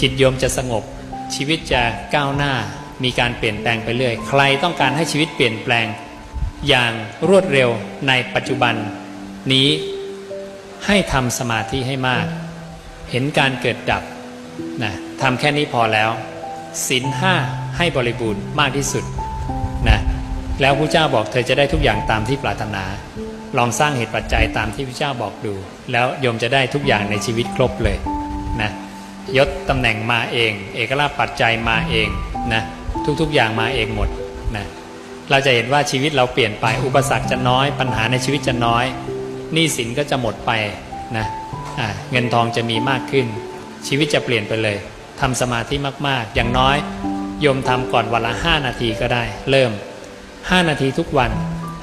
จิตโยมจะสงบ ชีวิตจะก้าวหน้า มีการเปลี่ยนแปลงไปเรื่อย ใครต้องการให้ชีวิตเปลี่ยนแปลง อย่างรวดเร็วในปัจจุบัน นี้ให้ทำสมาธิให้มาก เห็นการเกิดดับนะทำแค่นี้พอแล้วศีลห้าให้บริบูรณ์มากที่สุดนะแล้วพระเจ้าบอกเธอจะได้ทุกอย่างตามที่ปรารถนา ลองสร้างเหตุปัจจัยตามที่พระเจ้าบอกดู แล้วโยมจะได้ทุกอย่างในชีวิตครบเลยนะ ยศตำแหน่งมาเอง เอกราชปัจจัยมาเองนะทุกๆอย่างมาเองหมดนะเราจะเห็นว่าชีวิตเราเปลี่ยนไปอุปสรรคจะน้อย ปัญหาในชีวิตจะน้อยหนี้สินก็จะหมดไปนะอ่าเงินทองจะมีมากขึ้น ชีวิตจะเปลี่ยนไปเลยทำสมาธิมากๆ อย่างน้อยโยมทำก่อนวันละห้านาทีก็ได้ เริ่ม 5 นาทีทุกวัน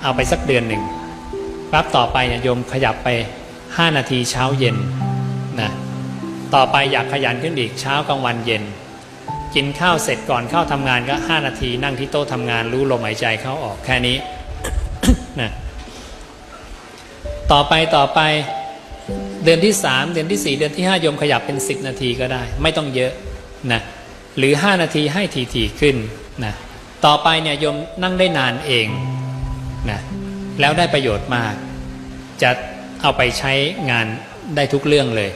เอาไปสักเดือนหนึ่งปั๊บต่อไปเนี่ยโยมขยับไป 5 นาทีเช้าเย็นนะ ต่อไปอยากขยันขึ้นอีกเช้ากลางวันเย็น กินข้าวเสร็จก่อนเข้าทำงานก็ 5 นาทีนั่งที่โต๊ะทำงานรู้ลมหายใจเข้าออกแค่นี้นะต่อไปต่อไปเดือนที่ 3 เดือนที่ 4 เดือนที่ 5 ยมขยับเป็น 10 นาทีก็ได้ ไม่ต้องเยอะนะหรือ 5 นาทีให้ทีๆขึ้นนะต่อไปเนี่ยยมนั่งได้นานเองนะแล้วได้ประโยชน์มาก จะเอาไปใช้งานได้ทุกเรื่องเลย